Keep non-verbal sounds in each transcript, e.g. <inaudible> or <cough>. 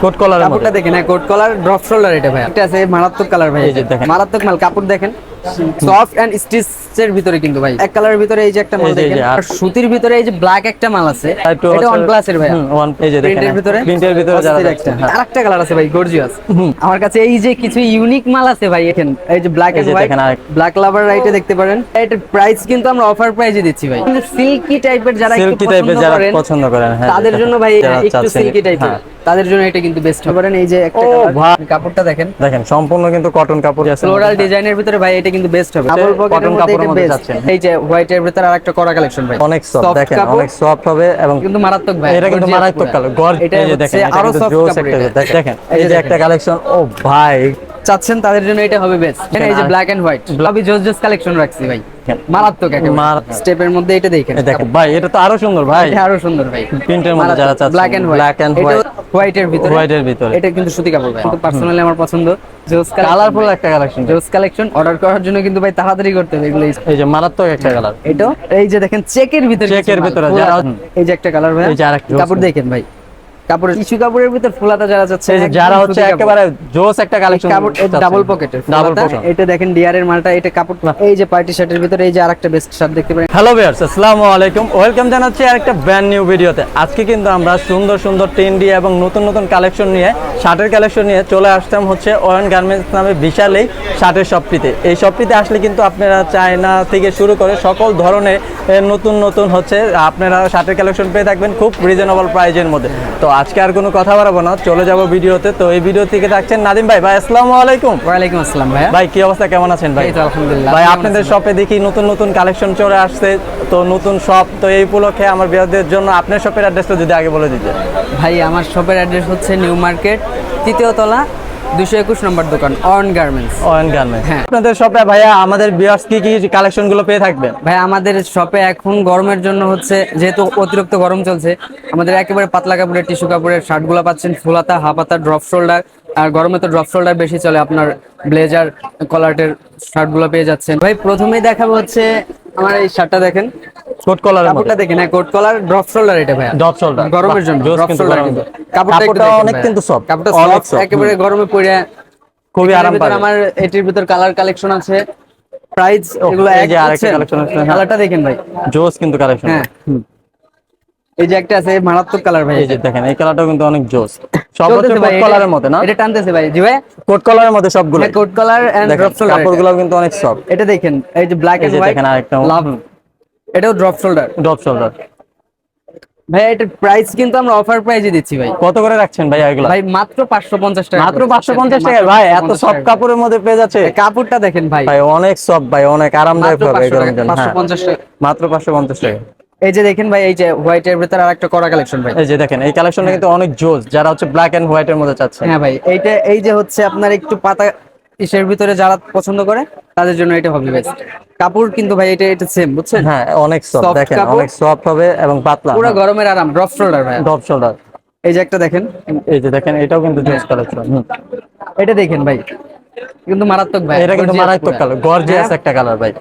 Coat মধ্যে কাপড়টা দেখেন হ্যাঁ কোট কলার ড্রপ শোল্ডার এটা ভাই। এটা আছে মারাত্মক কালার ভাই এই যে দেখেন। মারাত্মক মাল কাপড় দেখেন। সফট এন্ড স্টিচের ভিতরে কিন্তু ভাই। এক কালারের ভিতরে এই যে একটা মাল দেখেন। আর- সুতির ভিতরে এই যে ব্ল্যাক একটা মাল আছে। এটা হচ্ছে- ওয়ান প্লাসের ভাই হুম, one- এই যে দেখেন, প্রিন্টের ভিতরে? প্রিন্টের ভিতরে যারা একটা। হ্যাঁ। আরেকটা কালার আছে ভাই গর্জিয়াস আমার কাছে এই যে কিছু ইউনিক মাল আছে ভাই এখানে এই যে black and white black lover রাইটে দেখতে পারেন। এটার প্রাইস কিন্তু আমরা অফার প্রাইসে দিচ্ছি ভাই। সিল্কি টাইপের যারা একটু পছন্দ করেন হ্যাঁ তাদের জন্য ভাই একটু সিল্কি টাইপের হ্যাঁ। তাদের জন্য এটা কিন্তু বেস্ট হবে। এই যে একটা কাপড়টা দেখেন। দেখেন সম্পূর্ণ কিন্তু কটন কাপড় আছে। ফ্লোরাল ডিজাইনের ভিতরে ভাই এটা কিন্তু বেস্ট হবে। Cotton কাপড়ের মধ্যে যাচ্ছেন। এই যে হোয়াইটের ভিতরে আরেকটা কড়া কালেকশন ভাই। অনেক সফট দেখেন অনেক সফট হবে এবং কিন্তু মারাত্মক ভাই এটা কিন্তু মারাত্মক। কালার গর্জ এটা এই যে দেখেন আরও সফট কাপড় একটা দেখেন এই যে একটা কালেকশন ও ভাই। চাচ্ছেন তাদের জন্য এটা হবে বেস্ট এই যে ব্ল্যাক এন্ড হোয়াইট আমি জোস জোস কালেকশন রাখছি ভাই। একেবারে মারাত্মক। স্টেপের মধ্যে এটা দেখেন। দেখেন ভাই এটা তো আরও সুন্দর ভাই। আরও সুন্দর ভাই। প্রিন্টের মধ্যে যারা চাচ্ছেন black and black and white হোয়াইটের ভিতরে। হোয়াইটের ভিতরে। এটা কিন্তু সুতি কাপড় ভাই। কিন্তু পার্সোনালি আমার পছন্দ। জোস কালারফুল একটা কালেকশন জোস কালেকশন অর্ডার করার জন্য কিন্তু ভাই তাড়াতাড়ি করতে হবে এগুলো। এই যে মারাত্মক একটা কালার এটা? এই যে দেখেন চেকের ভিতরে চেকের ভিতরে যারা- এই যে একটা কালার ভাই। এই যে আরেকটা কাপড় দেখেন ভাই। কাপড়ের টিস্যু কাপড়ের ভিতর ফুলাতা যারা যাচ্ছে যারা হচ্ছে একেবারে জোস একটা কালেকশন কাপড় ডাবল পকেটের ডাবল পকেট এটা দেখেন ডিয়ারের মালটা এটা কাপড় এই যে পার্টি শার্টের ভিতরে এই যে আরেকটা বেস্ট শার্ট দেখতে পারেন। হ্যালো ভিউয়ার্স আসসালামু আলাইকুম। ওয়েলকাম জানাচ্ছি আরেকটা ব্র্যান্ড নিউ ভিডিওতে আজকে কিন্তু আমরা সুন্দর সুন্দর ট্রেন্ডি এবং নতুন নতুন কালেকশন নিয়ে শার্টের কালেকশন নিয়ে চলে আসতাম হচ্ছে ওয়ান গার্মেন্টস নামে বিশাল এই শার্টের শপটিতে এই শপটিতে আসলে কিন্তু আপনারা চায়না থেকে শুরু করে সকল ধরনের নতুন নতুন হচ্ছে আপনারা শার্টের কালেকশন পেয়ে থাকবেন খুব রিজনেবল প্রাইজের মধ্যে। তো আজকে আর কোনো কথা বাড়াবো না চলে যাব ভিডিওতে। তো এই ভিডিও থেকে থাকছেন নাদিম ভাই। ভাই আসসালামু আলাইকুম। ওয়ালাইকুম আসসালাম ভাই ভাই কি অবস্থা? কেমন আছেন ভাই? আলহামদুলিল্লাহ। ভাই আপনাদের শপে দেখি নতুন নতুন কালেকশন চলে আসছে। তো নতুন শপ তো এই উপলক্ষে আমার বিয়াদের জন্য আপনার শপের অ্যাড্রেসটা যদি আগে বলে দিতে ভাই আমার শপের অ্যাড্রেস হচ্ছে নিউ মার্কেট তৃতীয় তলা দুশো একুশ নম্বর দোকান অন গার্মেন্টস ওয়েন গার্মেন্টস হ্যাঁ। আপনাদের শপে ভাইয়া আমাদের বিয়ার্স কি কি কালেকশনগুলো পেয়ে থাকবেন ভাই আমাদের শপে এখন গরমের জন্য হচ্ছে যেহেতু অতিরিক্ত গরম চলছে আমাদের একেবারে পাতলা কাপড়ের টিস্যু কাপড়ের শার্টগুলো পাচ্ছেন ফুলাতা হাফাতা ড্রপ শোল্ডার আর গরমে তো ড্রপ শোল্ডার বেশি চলে আপনার ব্লেজার কলার্টের শার্টগুলো পেয়ে যাচ্ছেন। ভাই প্রথমেই দেখাবো হচ্ছে আমার এই শার্টটা দেখেন। কোট মধ্যে কাপড়টা দেখেন হ্যাঁ কোট কলার ড্রপ শোল্ডার এটা ভাই শোল্ডার গরমের জন্য ড্রপ শোল্ডার কিন্তু কাপড়টা অনেক কিন্তু সফট কাপড়টা soft, একেবারে গরমে পড়ে খুবই আরাম পাবে আমার এটির ভিতর কালার কালেকশন আছে। প্রাইস এগুলো এই এক যে আরেকটা আছে, হ্যাঁ। কালারটা দেখেন ভাই। জোস কিন্তু কালেকশন হ্যাঁ এই যে একটা আছে মারাত্মক কালার ভাই এই যে দেখেন এই কালারটাও কিন্তু অনেক জোস সব হচ্ছে কোট কলারের মধ্যে না? এটা টানতেছে ভাই জি ভাই। কোট কলারের মধ্যে সবগুলো হ্যাঁ coat colour and drop shoulder কাপড়গুলো কিন্তু অনেক সফট এটা দেখেন এই যে ব্ল্যাক এন্ড হোয়াইট দেখেন আরেকটা লাভ এটাও ড্রপ শোল্ডার ড্রপ শোল্ডার ভাই এটার প্রাইস কিন্তু আমরা অফার প্রাইসে দিচ্ছি ভাই। কত করে রাখছেন ভাই এগুলো? ভাই মাত্র 550 টাকা মাত্র করে। পাঁচশো পঞ্চাশ টাকা। ভাই এত সব কাপড়ের মধ্যে পেয়ে যাচ্ছে। কাপড়টা দেখেন ভাই। ভাই অনেক সব ভাই অনেক আরামদায়ক হবে এই 500 টাকা, হ্যাঁ। 550 টাকা মাত্র পাঁচশো পঞ্চাশ টাকা। এই যে দেখেন ভাই এই যে হোয়াইটের ভিতরে আরেকটা কড়া কালেকশন ভাই। এই যে দেখেন এই কালেকশনটা কিন্তু অনেক জোস যারা হচ্ছে ব্ল্যাক এন্ড হোয়াইট এর মধ্যে চাচ্ছে। হ্যাঁ ভাই এইটা এই যে হচ্ছে আপনার একটু পাতা ইসের ভিতরে যারা পছন্দ করে তাদের জন্য এটা হবে বেস্ট কাপড় কিন্তু ভাই এটা এটা সেম বুঝছেন? হ্যাঁ অনেক সফট দেখেন অনেক সফট হবে এবং পাতলা। পুরো গরমের আরাম ড্রপ শোল্ডার ভাই। ডপ শোল্ডার এই যে একটা দেখেন। এই যে দেখেন এটাও কিন্তু জোস কালেকশন এটা দেখেন ভাই। কিন্তু মারাত্মক ভাই এটা কিন্তু মারাত্মক কালার গর্জিয়াস একটা কালার ভাই।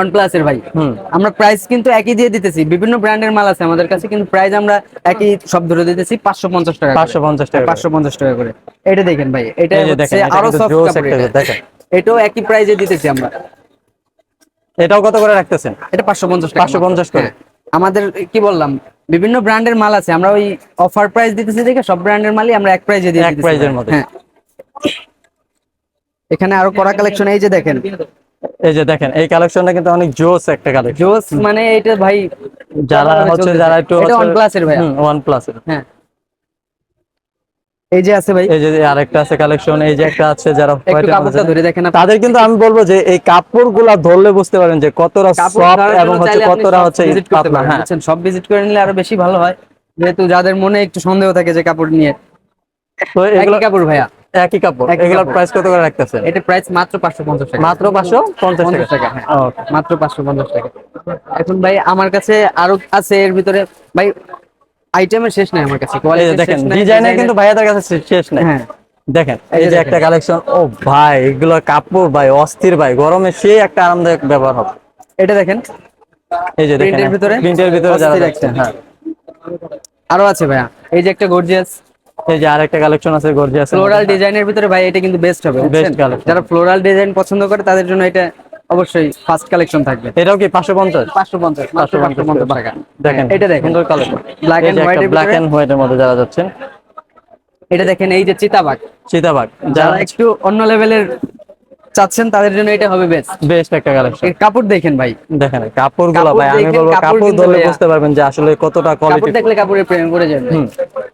অন প্লাসের ভাই। হুম। আমরা প্রাইস কিন্তু একই দিয়ে দিতেছি। বিভিন্ন ব্র্যান্ডের মাল আছে আমাদের কাছে কিন্তু প্রাইস আমরা একই সব ধরে দিতেছি পাঁচশো পঞ্চাশ টাকা পাঁচশো পঞ্চাশ টাকা পাঁচশো পঞ্চাশ টাকা করে। এটা দেখেন ভাই এটা হচ্ছে আরও সফট কাপড় দেখেন। এটাও একই প্রাইসে দিতেছি আমরা। এটাও কত করে রাখতেছেন? এটা পাঁচশো পঞ্চাশ পাঁচশো পঞ্চাশ করে। হ্যাঁ। আমাদের কি বললাম বিভিন্ন ব্র্যান্ডের মাল আছে আমরা ওই অফার প্রাইস দিতেছি দেখে সব ব্র্যান্ডের মালই আমরা এক প্রাইসে দিয়ে এক প্রাইজের মধ্যে। হ্যাঁ। এখানে আরও কড়া কালেকশন এই যে দেখেন। এই যে দেখেন এই কালেকশনটা কিন্তু অনেক জোস একটা কালেকশন জোস মানে এটা ভাই যারা হচ্ছে যারা একটু এটা OnePlus এর ভাইয়া। ওয়ান প্লাস এর হ্যাঁ। এই যে আছে ভাই। এই যে আরেকটা আছে কালেকশন এই যে একটা আছে যারা কাপড়টা ধরে দেখেন তাদের কিন্তু আমি বলব যে এই কাপড়গুলা ধরলে বুঝতে পারেন যে কতটা সফট এবং হচ্ছে কতটা সব হচ্ছে পাতলা হ্যাঁ। সব ভিজিট করে নিলে আরও বেশি ভালো হয় যেহেতু যাদের মনে একটু সন্দেহ থাকে যে কাপড় নিয়ে। তো এগুলো কাপড় ভাইয়া। একই কাপড়। এগুলোর প্রাইস কত করে রাখতেছেন? এটা প্রাইস মাত্র পাঁচশো পঞ্চাশ টাকা। মাত্র পাঁচশো পঞ্চাশ পঞ্চাশ টাকা টাকা হ্যাঁ মাত্র পাঁচশো পঞ্চাশ টাকা। এখন ভাই আমার কাছে আরও আছে এর ভিতরে ভাই আইটেমের শেষ নাই আমার কাছে কোয়ালিটি দেখেন ডিজাইনের কিন্তু ভাইয়াদের কাছে শেষ নেই। হ্যাঁ। দেখেন এই যে একটা কালেকশন ও ভাই এগুলো কাপড় ভাই অস্থির ভাই গরমে সেই একটা আরামদায়ক ব্যবহার হবে। এটা দেখেন এই যে দেখেন প্রিন্টের ভিতরে? প্রিন্টের ভিতরে যারা দেখছেন, হ্যাঁ। আরও আছে ভাইয়া এই যে একটা গর্জিয়াস এই যে আরেকটা কালেকশন আছে গর্জিয়াস ফ্লোরাল ডিজাইনের ভিতরে ভাই এটা কিন্তু বেস্ট হবে বেস্ট collection। যারা ফ্লোরাল ডিজাইন পছন্দ করে তাদের জন্য এটা অবশ্যই ফার্স্ট কালেকশন থাকবে। এটাও কি পাঁচশো পঞ্চাশ? পাঁচশো পঞ্চাশ পাঁচশো পঞ্চাশ টাকা। দেখেন এটা দেখেন। সুন্দর কালেকশন ব্ল্যাক এন্ড হোয়াইট এর মধ্যে যারা যাচ্ছেন এটা দেখেন এই যে চিতাবাগ চিতাবাগ যারা একটু অন্য লেভেলের চাচ্ছেন তাদের জন্য এটা হবে বেস্ট বেস্ট একটা কালেকশন কাপড় দেখেন ভাই। দেখেন কাপড়গুলো কাপড় ভাই আমি বলব কাপড় ধরলে বুঝতে পারবেন যে আসলে কতটা কাপড় দেখলে কাপড়ের প্রেমে পড়ে যাবে।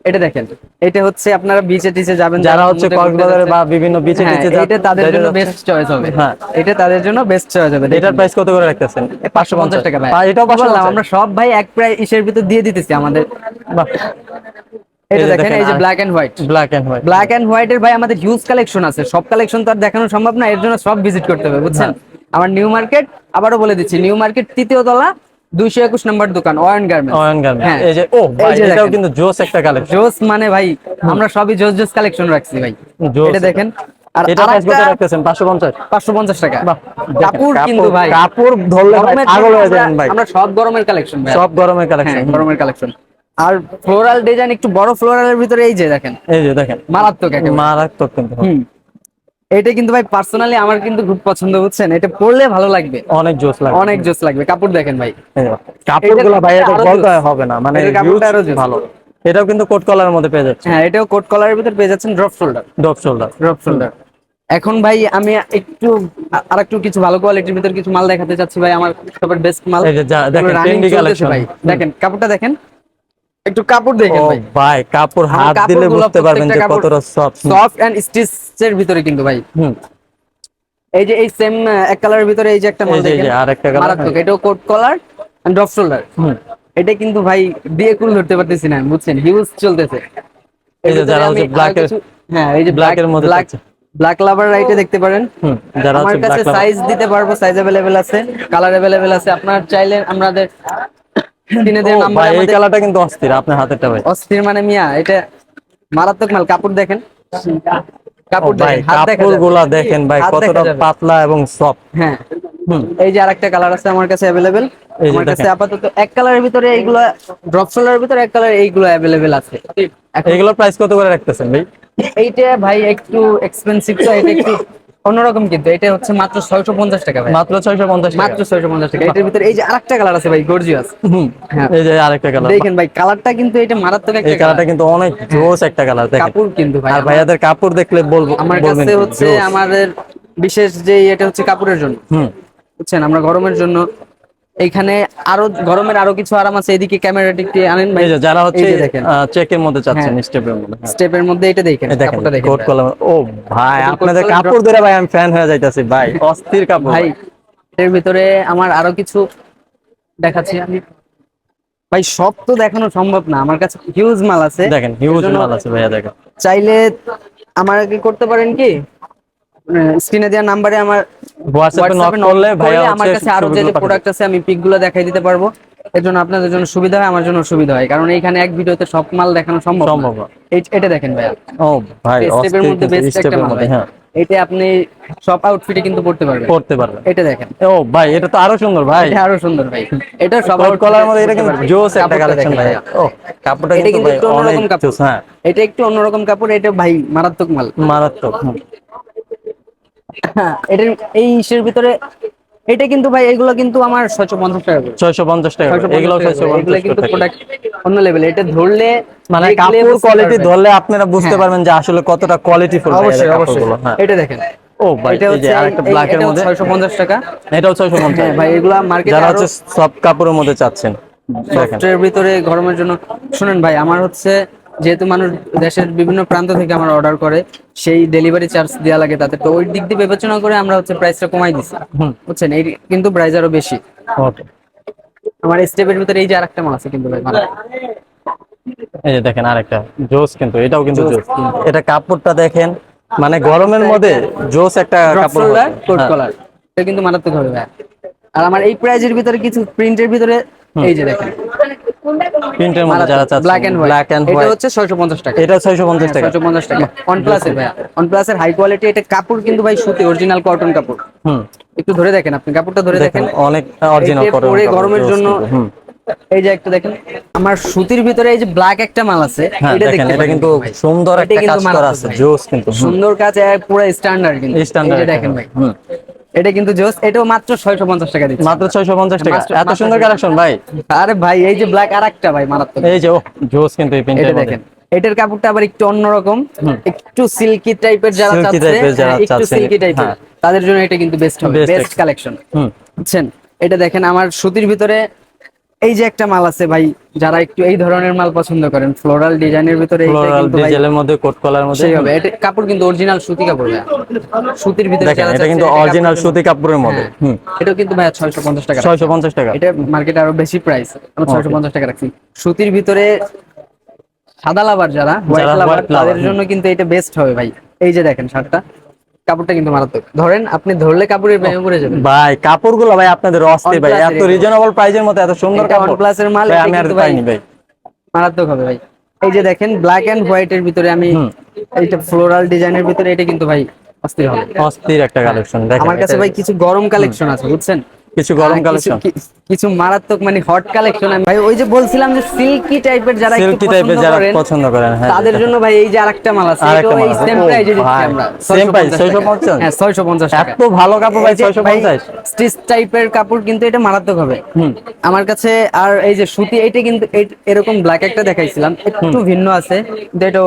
এটা দেখেন এটা হচ্ছে আপনারা বিচে টিচে যাবেন যারা হচ্ছে কক্সবাজারে বা বিভিন্ন বিচে হ্যাঁ, টিচে যা- এটা তাদের জন্য বেস্ট চয়েস হবে। হ্যাঁ। এটা তাদের জন্য বেস্ট চয়েস হবে এটার প্রাইস কত করে রাখতেছেন? পাঁচশো পঞ্চাশ টাকা ভাই। এটাও বললাম, আমরা সব ভাই এক প্রায় ইসের ভিতর দিয়ে দিতেছি আমাদের। এটা দেখেন এই যে black and white black and white black and white ভাই আমাদের হিউজ কালেকশন আছে। সব কালেকশন তো আর দেখানো সম্ভব না এর জন্য সব ভিজিট করতে হবে বুঝছেন? আমার নিউ মার্কেট আবারও বলে দিচ্ছি নিউ মার্কেট তৃতীয় তলা দুইশো একুশ নম্বর দোকান ওয়ান গার্মেন্টস অয়ন গার্মেন্টস হ্যাঁ। এই যে ও ভাই এটাও কিন্তু জোস একটা কালেকশন জোস মানে ভাই আমরা সবই জোস জোস কালেকশন রাখছি ভাই। এটা দেখেন। আর এটা প্রাইস কত রাখতেছেন 550 পাঁচশো পঞ্চাশ টাকা। বাহ কাপড় কিন্তু ভাই। কাপড় ধরলে পাগল হয়ে যাবেন ভাই। আমরা সব গরমের কালেকশন ভাই। সব গরমের হ্যাঁ কালেকশন গরমের কালেকশন আর ফ্লোরাল ডিজাইন একটু বড় ফ্লোরালের ভিতরে এই যে দেখেন। এই যে দেখেন। মারাত্মক মারাত্মক কিন্তু। এটা কিন্তু ভাই পার্সোনালি আমার কিন্তু খুব পছন্দ বুঝছেন? এটা পরলে ভালো লাগবে। অনেক জোস লাগে অনেক জোস লাগবে। কাপড় দেখেন ভাই। কাপড়গুলো ভাই এটা বলতে হবে না মানে কাপড়টা আরও ভালো। এটাও কিন্তু কোট কলারের মধ্যে পেয়ে যাচ্ছে হ্যাঁ এটাও কোট কলারের ভিতর পেয়ে যাচ্ছেন drop shoulder drop shoulder drop shoulder এখন ভাই আমি একটু আর একটু কিছু ভালো কোয়ালিটির ভিতর কিছু মাল দেখাতে চাচ্ছি ভাই আমার সবার বেস্ট মাল। এই যে দেখেন, দেখেন কাপড়টা দেখেন। একটু কাপড় দেখেন ও ভাই ভাই কাপড় আমার হাত দিলে কাপড়গুলো বুঝতে পারবেন যে প্রত্যেকটা কাপড় কতটা সফট সফট এন্ড স্টিচের ভিতরে কিন্তু ভাই হুম এই যে এই সেম এক কালারের ভিতরে এই যে একটা মাল এই যে- এই যে দেখেন আরেকটা colour, মারাত্মক এটাও coat collar and drop shoulder হুম এটা কিন্তু ভাই দিয়ে কুল ধরতে পারতেছি না বুঝছেন হিউজ চলতেছে এই যে এর যারা ভিতরে হচ্ছে আমি black আরো এর- কিছু- হ্যাঁ এই যে black এর মধ্যে ব্ল্যাক থাকছে। ব্ল্যাক লাভার রাইটে দেখতে পারেন হুম যারা আমার হচ্ছে কাছে black সাইজ দিতে পারবো সাইজ अवेलेबल আছে কালার अवेलेबल আছে আপনার চাইলে আমাদের স্ক্রিনে <laughs> color- দেওয়া ও নাম্বার ভাই এই কালারটা কিন্তু অস্থির আপনার হাতেরটা ভাই অস্থির মানে মিয়া এটা মারাত্মক মাল কাপড় দেখেন ও কাপড় ভাই দেখেন হাত দেখা কাপড় যাবে। গুলা দেখেন ভাই হাত দেখা কতটা যাবে। পাতলা এবং সফট হ্যাঁ হুম এই যে আরেকটা কালার আছে আমার কাছে अवेलेबल এই যে আমার কাছে দেখেন। আপাতত এক কালারের ভিতরে এইগুলো ড্রপ শোল্ডারের ভিতরে এক কালার এইগুলো अवेलेबल আছে এখন এগুলোর প্রাইস কত করে রাখতেছেন ভাই এইটা ভাই একটু এক্সপেন্সিভ তো এটা একটু অন্যরকম কিন্তু এটা হচ্ছে মাত্র ছয়শো পঞ্চাশ টাকা ভাই। মাত্র ছয়শো পঞ্চাশ মাত্র ছয়শো পঞ্চাশ টাকা। এটার ভিতরে এই যে আরেকটা কালার আছে ভাই গর্জিয়াস। এই যে আরেকটা কালার দেখেন ভাই কালারটা কিন্তু এটা মারাত্মক এই একটা কালারটা কিন্তু অনেক জোস একটা কালার দেখেন। কাপড় কিন্তু ভাই আর ভাইয়াদের কাপড় দেখলে বলব আমার কাছে হচ্ছে আমাদের বিশেষ যে এটা হচ্ছে কাপড়ের জন্য। হুম। বুঝছেন? আমরা গরমের জন্য এইখানে আরও গরমের আরও কিছু আরাম আছে এদিকে ক্যামেরাটি একটু আনেন ভাই। যারা হচ্ছে চেকের মধ্যে চাচ্ছেন হ্যাঁ। স্টেপের মধ্যে। হ্যাঁ। স্টেপের মধ্যে এটা দেখেন কাপড়টা দেখেন কোট। কলম ও ভাই আপনাদের কাপড় ধরে ভাই আমি ফ্যান হয়ে যাইতাছি ভাই অস্থির কাপড় ভাই এর ভিতরে আমার আরও কিছু দেখাচ্ছি আমি। ভাই সব তো দেখানো সম্ভব না আমার কাছে হিউজ মাল আছে। দেখেন হিউজ মাল আছে ভাইয়া দেখেন। চাইলে আমার কি করতে পারেন কি? স্ক্রিনে দেওয়া নাম্বারে আমার হোয়াটসঅ্যাপে নক করলে করলে আমার কাছে আরও যে প্রোডাক্ট আছে আমি পিকগুলো দেখাই দিতে পারব। এর জন্য আপনাদের জন্য সুবিধা হয় আমার জন্য সুবিধা হয়। কারণ এইখানে এক ভিডিওতে সব মাল দেখানো সম্ভব। সম্ভব এটা দেখেন ভাইয়া। ও ভাই স্টেপের মধ্যে বেস্ট একটা মাল হ্যাঁ। এটা আপনি সব আউটফিটে কিন্তু পড়তে পারবেন। পড়তে পারবেন। এটা দেখেন। ও ভাই এটা তো আরও সুন্দর ভাই। এটা আরও সুন্দর ভাই। এটা সব আউট কলার মধ্যে এটা কিন্তু জোস একটা কালেকশন ভাই। ও কাপড়টা কিন্তু ভাই অন্যরকম কাপড়। হ্যাঁ। এটা একটু অন্যরকম কাপড় এটা ভাই মারাত্মক মাল। মারাত্মক। হ্যাঁ এটার এই ইসের ভিতরে এটা কিন্তু ভাই এগুলো কিন্তু আমার ছয়শো পঞ্চাশ টাকা করে। 650 টাকা 650 এগুলো টাকা এগুলো 650 কিন্তু প্রোডাক্ট অন্য লেভেল এটা ধরলে মানে কাপড় কোয়ালিটি ধরলে আপনারা বুঝতে হ্যাঁ। পারবেন যে আসলে কতটা কোয়ালিটি ফুল অবশ্যই অবশ্যই। হ্যাঁ। এটা দেখেন। ও ভাই এটা হচ্ছে আরেকটা ব্ল্যাক এর মধ্যে। 650 টাকা। এটাও 650 হ্যাঁ ভাই এগুলা মার্কেটে যারা হচ্ছে সব কাপড়ের মধ্যে চাচ্ছেন দেখেন। ভিতরে গরমের জন্য শুনেন ভাই আমার হচ্ছে যেহেতু মানুষ দেশের বিভিন্ন প্রান্ত থেকে আমার অর্ডার করে সেই ডেলিভারি চার্জ দেওয়া লাগে তাতে। তো ওই দিক দিয়ে বিবেচনা করে আমরা হচ্ছে প্রাইসটা কমাই দিছি। বুঝছেন? এই কিন্তু প্রাইস আরও বেশি। ওকে আমার স্টেপের ভিতরে এই যে আরেকটা মাল আছে কিন্তু ভাই। এই যে দেখেন আরেকটা জোস কিন্তু এটাও কিন্তু জোস এটা কাপড়টা দেখেন মানে গরমের মধ্যে জোস একটা কাপড় হচ্ছে। coat হ্যাঁ। এটা কিন্তু মারাত্মক হবে আর আমার এই প্রাইজের ভিতরে কিছু প্রিন্টের ভিতরে এই যে দেখেন। প্রিন্টের মধ্যে যারা চাচ্ছেন ব্ল্যাক এন্ড ব্ল্যাক এন্ড এটা হোয়াইট হচ্ছে 650 টাকা। এটা 650 টাকা। ছয়শো পঞ্চাশ টাকা। OnePlus এর ভাইয়া। OnePlus এর হাই কোয়ালিটি এটা কাপড় কিন্তু ভাই সুতি অরিজিনাল কটন কাপড়। হুম। একটু ধরে দেখেন আপনি কাপড়টা ধরে দেখেন অনেকটা অনেক অরিজিনাল কটন পরে গরমের জন্য এই যে একটা দেখেন আমার সুতির ভিতরে এই যে ব্ল্যাক একটা মাল আছে হ্যাঁ এটা দেখেন এটা কিন্তু সুন্দর একটা কাজ করা আছে জোস কিন্তু সুন্দর কাজ পুরো স্ট্যান্ডার্ড কিন্তু। একটা দেখেন ভাই। এটা কিন্তু জোস এটাও মাত্র 650 টাকা দিচ্ছি। মাত্র ছয়শো পঞ্চাশ টাকা। এত সুন্দর কালেকশন ভাই। আরে ভাই এই যে ব্ল্যাক আরেকটা ভাই মারাত্মক। এই যে জোস কিন্তু এই দেখেন। এটার কাপড়টা আবার একটু অন্যরকম একটু সিল্কি টাইপের যারা চাচ্ছে হ্যাঁ, একটু সিল্কি টাইপের হ্যাঁ। তাদের জন্য এটা কিন্তু বেস্ট হবে বেস্ট কালেকশন বুঝছেন? এটা দেখেন আমার সুতির ভিতরে এই যে একটা মাল আছে ভাই যারা একটু এই ধরনের মাল পছন্দ করেন ফ্লোরাল ডিজাইনের ভিতরে ফ্লোরাল ডিজেলের মধ্যে কোট কলার মধ্যে। হবে। এটা কাপড় কিন্তু অরিজিনাল সুতি কাপড় ভাই। সুতির ভিতরে দেখেন এটা কিন্তু অরিজিনাল সুতি কাপড়ের মধ্যে। হ্যাঁ। হুম। এটাও কিন্তু ভাই 650 টাকা ছয়শো পঞ্চাশ টাকা। এটা মার্কেটে আরও বেশি প্রাইস আমরা 650 টাকা রাখছি। সুতির ভিতরে সাদা লাভার যারা হোয়াইট লাভার তাদের জন্য কিন্তু এটা বেস্ট হবে ভাই। এই যে দেখেন শার্টটা। কাপড়টা কিন্তু মারাত্মক। ধরেন আপনি ধরলে কাপড়ের প্রেমে পড়ে যাবেন। ভাই কাপড়গুলো ভাই আপনাদের অস্থির ভাই এত রিজনেবল প্রাইজের মতো। এত সুন্দর কাপড়। প্লাস এর মাল, আমি আর পাইনি ভাই মারাত্মক হবে ভাই। এই যে দেখেন ব্ল্যাক এন্ড হোয়াইট এর ভিতরে আমি এইটা ফ্লোরাল ডিজাইনের ভিতরে এটা কিন্তু ভাই অস্থির হবে। অস্থির একটা কালেকশন দেখেন আমার কাছে ভাই কিছু গরম কালেকশন আছে বুঝছেন? কিছু গরম কালেকশন? কিছু মারাত্মক মানে হট কালেকশন ভাই ওই যে বলছিলাম যে সিল্কি টাইপের যারা সিল্কি টাইপের যারা পছন্দ করেন হ্যাঁ তাদের জন্য ভাই এই যে আরেকটা মাল আছে এই সেম ও প্রাইজে দিচ্ছি আমরা। same price, 650 হ্যাঁ 650 টাকা। এত ভালো কাপড় ভাই ছয়শো পঞ্চাশ? স্টিচ টাইপের কাপড় কিন্তু এটা মারাত্মক হবে। আমার কাছে আর এই যে সুতি এইটা কিন্তু এরকম ব্ল্যাক একটা দেখাইছিলাম একটু ভিন্ন আছে কিন্তু এটা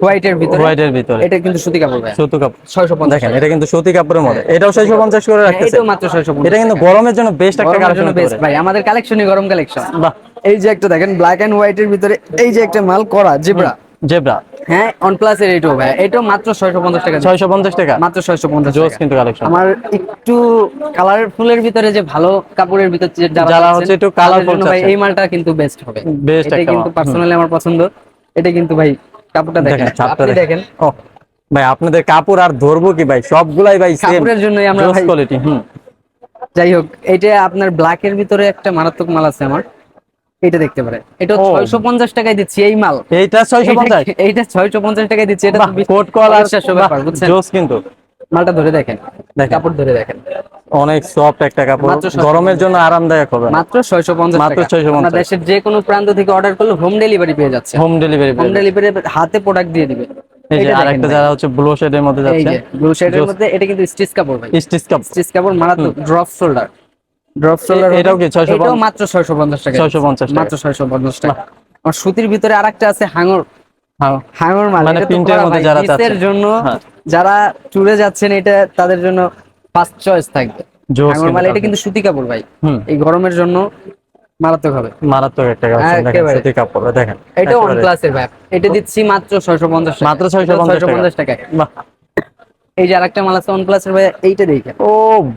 হোয়াইটের ভিতরে। এর ভিতরে। এটা কিন্তু সুতি কাপড় ভাই। সুতো কাপড়। 650 দেখেন এটা কিন্তু সুতি কাপড়ের মধ্যে এটাও ছয়শো পঞ্চাশ করে হ্যাঁ, রাখতেছে। এটাও মাত্র 650 এটা কিন্তু গরমের জন্য বেস্ট একটা কালেকশন বেস্ট ভাই। আমাদের কালেকশনই গরম কালেকশন বাহ। এই যে একটা দেখেন ব্ল্যাক এন্ড হোয়াইট এর ভিতরে এই যে একটা মাল করা জেব্রা জেব্রা হ্যাঁ অন প্লাস এর এটাও ভাই। এটাও মাত্র 650 টাকা ছয়শো পঞ্চাশ টাকা? মাত্র 650 জোস কিন্তু কালেকশন আমার একটু কালারফুলের ভিতরে যে ভালো কাপড়ের ভিতরে যে যারা হচ্ছে একটু colourful ভাই এই মালটা কিন্তু বেস্ট হবে। Best এটা কিন্তু পার্সোনালি আমার পছন্দ। এটা কিন্তু ভাই কাপড়টা দেখেন। আপনি দেখেন। ভাই আপনাদের কাপড় আর ধরবো কি ভাই? সবগুলাই ভাই সেম কাপড়ের জন্যই আমরা ভাই কোয়ালিটি হুম। যাই হোক এটা আপনার ব্ল্যাক এর ভিতরে একটা মারাত্মক মাল আছে আমার। এটা দেখতে পারেন। এটা ছয়শো পঞ্চাশ টাকায় দিচ্ছি এই মাল। এইটা ছয়শো পঞ্চাশ? এইটা- ছয়শো পঞ্চাশ টাকায় দিচ্ছি। এটা কোট ব্যাপার বুঝছেন? জোস কিন্তু। মালটা ধরে দেখেন। কাপড় ধরে দেখেন। অনেক সফট একটা কাপড়। মাত্র গরমের জন্য আরামদায়ক হবে। মাত্র ছয়শো পঞ্চাশ মাত্র টাকা। 650 আপনার দেশের যে কোনো প্রান্ত থেকে অর্ডার করলে হোম ডেলিভারি পেয়ে যাচ্ছে। হোম ডেলিভারি হোম ডেলিভারি হাতে প্রোডাক্ট দিয়ে দিবে। এই যে আরেকটা যারা হচ্ছে ব্লু শেডের মধ্যে যাচ্ছে ব্লু শেডের Just- মধ্যে এটা কিন্তু স্টিচ কাপড় ভাই। স্টিচ কাপ স্টিচ কাপড় মারাত্মক ড্রপ শোল্ডার ড্রপ শোল্ডার এটাও কি 650 এটাও মাত্র 650 টাকা। 650 টাকা। মাত্র 650 টাকা। আর সুতির ভিতরে আরেকটা আছে হাঙর। হ্যাঁ। হাঙর মাল। মানে প্রিন্টের মধ্যে যারা জন্য হ্যাঁ। যারা ট্যুরে যাচ্ছেন এটা তাদের জন্য ফার্স্ট চয়েস থাকবে। হাঙর মাল এটা কিন্তু সুতি কাপড় ভাই। এই গরমের জন্য মারাত্মক হবে। মারাত্মক একটা কালেকশন কাপড় দেখেন এটা ওয়ান। প্লাসের ভাই। এটা দিচ্ছি মাত্র 650 টাকা। মাত্র 650 650 টাকায় বাহ। এই যে আরেকটা মাল আছে ওয়ান প্লাসের ভাই এইটা দেখেন ও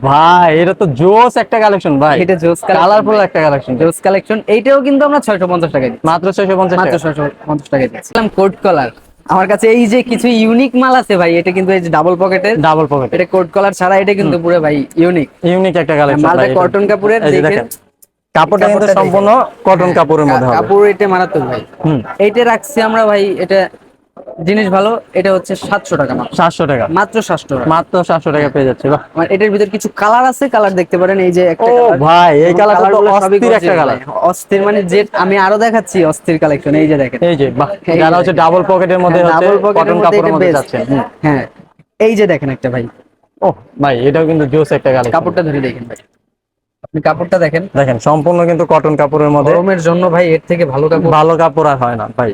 ভাই এটা তো জোস একটা কালেকশন ভাই। এটা জোস কালারফুল একটা কালেকশন। জোস কালেকশন। এইটাও কিন্তু আমরা 650 টাকায় দিচ্ছি। মাত্র 650 মাত্র টাকা 650 টাকায় দিচ্ছিলাম কোট কলার আমার কাছে এই যে কিছু ইউনিক মাল আছে ভাই এটা কিন্তু এই যে ডাবল পকেটের ডাবল পকেট এটা কোট কলার ছাড়া এটা কিন্তু পুরো ভাই ইউনিক ইউনিক একটা কালেকশন মালটা cotton কাপড়ের, দেখেন। কাপড়টা কিন্তু সম্পূর্ণ কটন কাপড়ের মধ্যে হবে। কাপড় এটা মারাত্মক ভাই। হুম। এইটা রাখছি আমরা ভাই এটা জিনিস ভালো এটা হচ্ছে 700 টাকা মাত্র। 700 টাকা। মাত্র 700 টাকা। মাত্র 700 টাকা পেয়ে যাচ্ছে আমার এটার ভিতর কিছু কালার আছে কালার দেখতে পারেন এই যে একটা ও ভাই এই কালারটা তো অস্থির একটা কালার। অস্থির মানে যে আমি আরও দেখাচ্ছি অস্থির কালেকশন এই যে দেখেন। এই যে যারা হচ্ছে ডাবল পকেটের মধ্যে হচ্ছে ডাবল পকেটের কটন মধ্যে কাপড়ের মধ্যে যাচ্ছে হ্যাঁ এই যে দেখেন একটা ভাই। ও ভাই এটাও কিন্তু জোস একটা কালেকশন কাপড়টা ধরে দেখেন ভাই। আপনি কাপড়টা দেখেন। দেখেন সম্পূর্ণ কিন্তু কটন কাপড়ের মধ্যে। গরমের জন্য ভাই এর থেকে ভালো কাপড় ভালো কাপড় আর হয় না ভাই।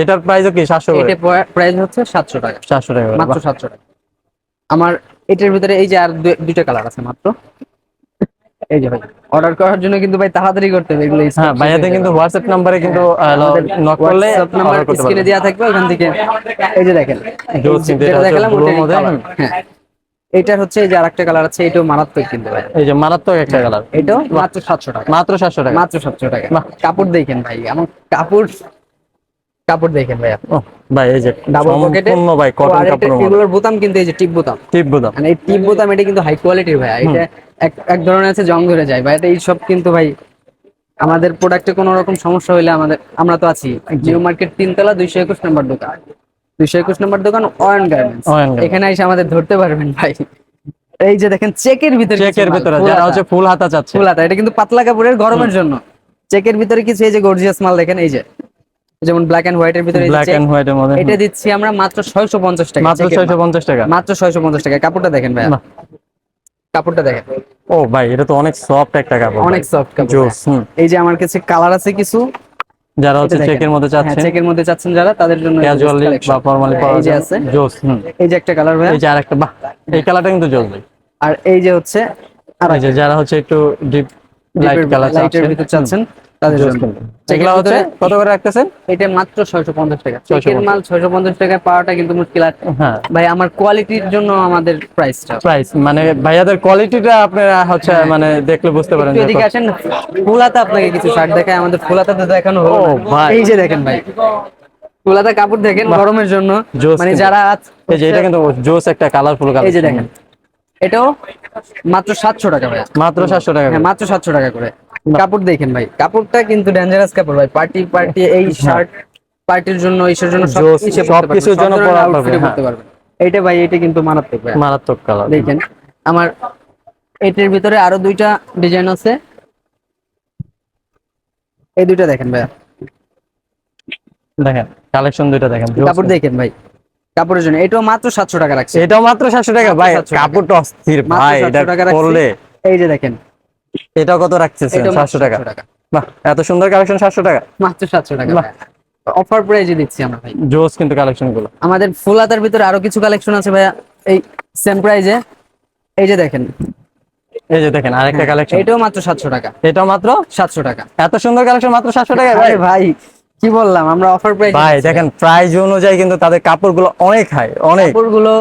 এটার প্রাইসও কি? 700 করে? এটা প্রাইস হচ্ছে সাতশো টাকা। 700 টাকা মাত্র বাহ। সাতশো টাকা। আমার এটার ভিতরে এই যে আর দুইটা কালার আছে মাত্র। এই যে ভাই অর্ডার করার জন্য কিন্তু ভাই তাড়াতাড়ি করতে হবে এগুলো হ্যাঁ ভাইয়াদের কিন্তু হোয়াটসঅ্যাপ নম্বরে কিন্তু নক করলে নাম্বার স্ক্রিনে। দেওয়া থাকবে ওখান থেকে এই যে দেখেন। দেখালাম। হ্যাঁ। এটার হচ্ছে এই যে আরেকটা কালার আছে এটাও মারাত্মক কিন্তু ভাই এই যে মারাত্মক একটা কালার এটাও মাত্র সাতশো টাকা। মাত্র 700 টাকা। মাত্র সাতশো টাকা। বাহ। কাপড় দেখেন ভাই আমার কাপড় কাপড় দেখেন ভাই আপনি ভাই এই যে ডাবল পকেটে ভাই কটন মধ্যে। এগুলোর বোতাম কিন্তু এই যে টিপ বোতাম। টিপ বোতাম। মানে এই টিপ বোতাম এটা কিন্তু হাই কোয়ালিটির ভাই এটা এক এক ধরনের আছে জং ধরে যায়। ভাই এটা এইসব কিন্তু ভাই আমাদের প্রোডাক্টে কোনো রকম সমস্যা হইলে আমাদের আমরা তো আছি। জিও মার্কেট তিনতলা দুইশো একুশ নম্বর দোকান। একুশ নম্বর দোকান অয়ন গার্মেন্টস এখানে এসে আমাদের ধরতে পারবেন ভাই। এই যে দেখেন চেকের ভিতরে চেকের ভিতরে যারা হচ্ছে ফুল হাতা চাচ্ছে। ফুল হাতা এটা কিন্তু পাতলা কাপড়ের গরমের জন্য। চেকের ভিতরে কিছু এই যে গর্জিয়াস মাল দেখেন এই যে। যেমন ব্ল্যাক এন্ড হোয়াইটের ভিতরে ব্ল্যাক এন্ড হোয়াইটের মধ্যে। এটা দিচ্ছি আমরা মাত্র ছয়শো পঞ্চাশ টাকা মাত্র check এর ছয়শো মাল। পঞ্চাশ টাকা। মাত্র ছয়শো পঞ্চাশ টাকা। কাপড়টা দেখেন ভাই কাপড়টা দেখেন। ও ভাই এটা তো অনেক সফট একটা কাপড় অনেক সফট কাপড়। জোস এই যে আমার কাছে কালার আছে কিছু। যারা হচ্ছে চেকের মধ্যে হ্যাঁ চাচ্ছেন। চেকের মধ্যে চাচ্ছেন যারা তাদের জন্য ক্যাজুয়ালি। বা ফর্মালি পরা যায়। আছে। জোস এই যে একটা কালার ভাই এই যে আরেকটা বাহ এই কালারটা কিন্তু জোস ভাই। আর এই যে হচ্ছে আর যারা হচ্ছে একটু ডিপ লাইট কালার চাচ্ছেন চেকের এগুলো হচ্ছে কত করে রাখতেছেন? এটা মাত্র ছয়শো পঞ্চাশ টাকা। 650 মাল ছয়শো পঞ্চাশ টাকায় পাওয়াটা কিন্তু মুশকিল। হ্যাঁ। ভাই আমার কোয়ালিটির জন্য আমাদের প্রাইসটা প্রাইস মানে ভাইয়াদের কোয়ালিটিটা আপনারা হচ্ছে মানে দেখলে বুঝতে পারেন আসেন ফুলাতে আপনাকে কিছু শার্ট দেখায় আমাদের ফুলাতে তো দেখানো হলো ভাই। এই যে দেখেন ভাই ফুলাতে কাপড় দেখেন গরমের জন্য। জোস মানে যারা এই যে এটা কিন্তু জোস একটা কালারফুল কালার এই যে দেখেন এটাও মাত্র সাতশো টাকা ভাই। মাত্র 700 টাকা হ্যাঁ মাত্র সাতশো টাকা করে। কাপড় দেখেন ভাই কাপড়টা কিন্তু ডেঞ্জারাস কাপড় ভাই পার্টি পার্টি এই শার্ট পার্টির জন্য ইসের জন্য সব জোস, সব কিছুর জন্য পরা পারবে, পারবেন এইটা ভাই এটা কিন্তু মারাত্মক ভাই। মারাত্মক কালার দেখেন আমার এটার ভিতরে আরও দুইটা ডিজাইন আছে। এই দুইটা দেখেন ভাই দেখেন কালেকশন দুইটা দেখেন কাপড় দেখেন ভাই কাপড়ের জন্য। এটাও মাত্র সাতশো টাকা রাখছে। এটাও মাত্র 700 টাকা ভাই 700। কাপড়টা অস্থির ভাই এটা। করলে এই যে দেখেন এটা কত রাখতেছেন? এটাও 700 টাকা। বাহ এত সুন্দর কালেকশন 700 টাকা। মাত্র সাতশো টাকা বাহ। অফার প্রাইজে দিচ্ছি আমরা ভাই। জোস কিন্তু কালেকশনগুলো। আমাদের ফুল হাতার ভিতরে আরও কিছু কালেকশন আছে ভাইয়া। এই সেম প্রাইজে এই যে দেখেন। এই যে দেখেন আরেকটা কালেকশন এটাও মাত্র সাতশো টাকা। এটা মাত্র? সাতশো টাকা। এত সুন্দর কালেকশন মাত্র 700 টাকা ভাই? ভাই কি বললাম আমরা অফার প্রাইস ভাই দেখেন প্রাইস অনুযায়ী কিন্তু তাদের কাপড়গুলো অনেক হাই অনেক। কাপড়গুলো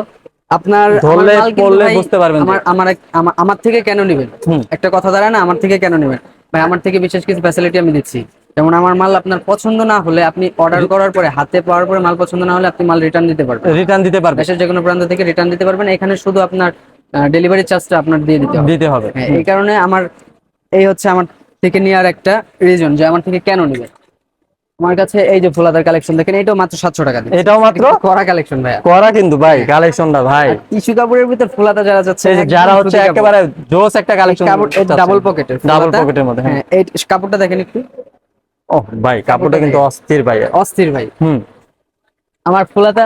আপনার ধরলে, কিন্তু বুঝতে পারবেন আমার আমার আমার- থেকে কেন নেবেন। একটা কথা দাঁড়ায় না আমার থেকে কেন নেবেন? ভাই আমার থেকে বিশেষ কিছু ফ্যাসিলিটি আমি দিচ্ছি। যেমন আমার মাল আপনার পছন্দ না হলে আপনি অর্ডার করার পরে হাতে পাওয়ার পরে মাল পছন্দ না হলে আপনি মাল রিটার্ন দিতে পারবেন। রিটার্ন দিতে পারবেন। দেশের যে কোনো প্রান্ত থেকে রিটার্ন দিতে পারবেন। এখানে শুধু আপনার ডেলিভারি চার্জটা আপনার দিয়ে দিতে হবে। দিতে হবে। হ্যাঁ, এই কারণে আমার এই হচ্ছে আমার থেকে নেওয়ার একটা রিজন যে আমার থেকে কেন নেবে আমার কাছে এই যে ফুলাদার কালেকশন দেখেন এটাও মাত্র সাতশো টাকা দিয়ে এটাও মাত্র? করা কালেকশন ভাইয়া? করা কিন্তু ভাই কালেকশনটা ভাই। টিস্যু কাপড়ের ভিতর ফুলাতা যারা যাচ্ছে যারা হচ্ছে একেবারে জোস একটা কালেকশন ডাবল পকেটের ডাবল পকেটের মধ্যে হ্যাঁ। হ্যাঁ এই কাপড়টা দেখেন একটু। ও ভাই কাপড়টা কিন্তু অস্থির ভাই অস্থির ভাই। হুম। আমার ফুলাতা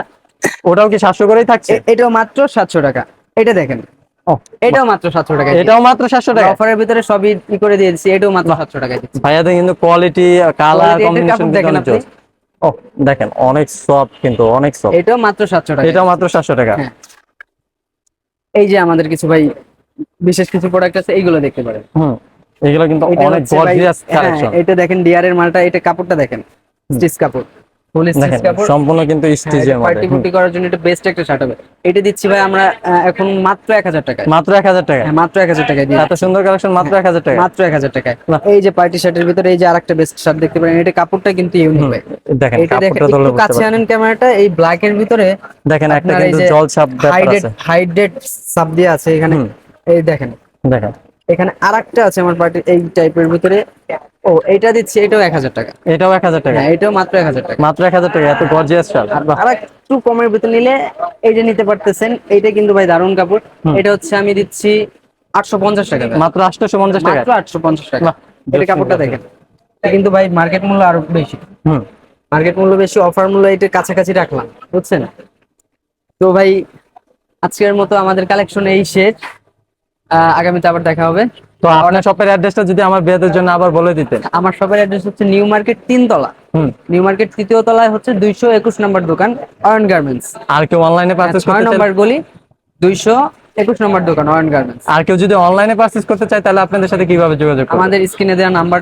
ওটাও কি 700 করেই থাকছে? এটাও মাত্র সাতশো টাকা। এটা দেখেন। এটাও মাত্র সাতশো টাকা এটাও মাত্র 700 টাকা অফারের ভিতরে সবই ই করে দিয়ে দিচ্ছি এটাও মাত্র সাতশো টাকা দিচ্ছি। ভাইয়াদের কিন্তু কোয়ালিটি কালার কম্বিনেশন দেখেন আপনি। ও দেখেন অনেক সফট কিন্তু অনেক সফট এটাও মাত্র সাতশো টাকা এটাও মাত্র 700 টাকা। হ্যাঁ। এই যে আমাদের কিছু ভাই বিশেষ কিছু প্রোডাক্ট আছে এইগুলো দেখতে পারেন। হুম এগুলো কিন্তু এটা অনেক গর্জিয়াস হ্যাঁ, কালেকশন এটা দেখেন ডিয়ারের মালটা এটা কাপড়টা দেখেন স্টিচ কাপড়। ফুল স্টিচ কাপড়। সম্পূর্ণ কিন্তু স্টিচের মধ্যে। পার্টি কুটি করার জন্য এটা বেস্ট একটা শার্ট হবে। এটা দিচ্ছি ভাই আমরা এখন মাত্র এক হাজার টাকায়। মাত্র 1000 টাকা হ্যাঁ মাত্র এক হাজার টাকায় দিয়ে এত সুন্দর কালেকশন মাত্র 1000 টাকা মাত্র এক হাজার টাকায়। এই যে পার্টি শার্টের ভিতরে এই যে আরেকটা বেস্ট শার্ট দেখতে পারেন এটা কাপড়টা কিন্তু ইউনিক ভাই। দেখেন কাপড়টা একটু কাছে আনেন ক্যামেরাটা এই ব্ল্যাক এর ভিতরে দেখেন একটা কিন্তু জল ছাপ ব্যাপার আছে। হাইডেড সাব দিয়ে আছে এখানে। এই দেখেন। দেখেন। এখানে আরেকটা আছে আমার পার্টি এই টাইপের ভিতরে। ও এটা দিচ্ছি এটাও এক হাজার টাকা। এটাও 1000 টাকা? হ্যাঁ এটাও মাত্র এক হাজার টাকা। মাত্র 1000 টাকা এত গর্জিয়াস শার্ট আর একটু কমের ভিতরে নিলে এই যে নিতে পারতেছেন এইটা কিন্তু ভাই দারুণ কাপড়। এটা হচ্ছে আমি দিচ্ছি আটশো পঞ্চাশ টাকা। মাত্র 850 টাকা? মাত্র আটশো পঞ্চাশ টাকা। এটা কাপড়টা দেখেন। এটা কিন্তু ভাই মার্কেট মূল্য আরও বেশি। হুম। মার্কেট মূল্য বেশি অফার মূল্য এটার কাছাকাছি রাখলাম বুঝছেন? তো ভাই আজকের মতো আমাদের কালেকশন এই শেষ। আগামীতে আবার দেখা হবে। তো আপনার শপের অ্যাড্রেসটা যদি আমার বিয়েদের জন্য আবার বলে দিতেন। আমার শপের অ্যাড্রেস হচ্ছে নিউ মার্কেট তিনতলা। হুম। নিউ মার্কেট তৃতীয় তলায় হচ্ছে দুইশো একুশ নম্বর দোকান অয়ন গার্মেন্টস। আর কেউ অনলাইনে পারচেজ ছয় করতে চায়? নম্বর গলি দুইশো একুশ নম্বর দোকান অয়ন গার্মেন্টস। আর কেউ যদি অনলাইনে পারচেজ করতে চায় তাহলে আপনাদের সাথে কীভাবে যোগাযোগ আমাদের স্ক্রিনে দেওয়া নাম্বার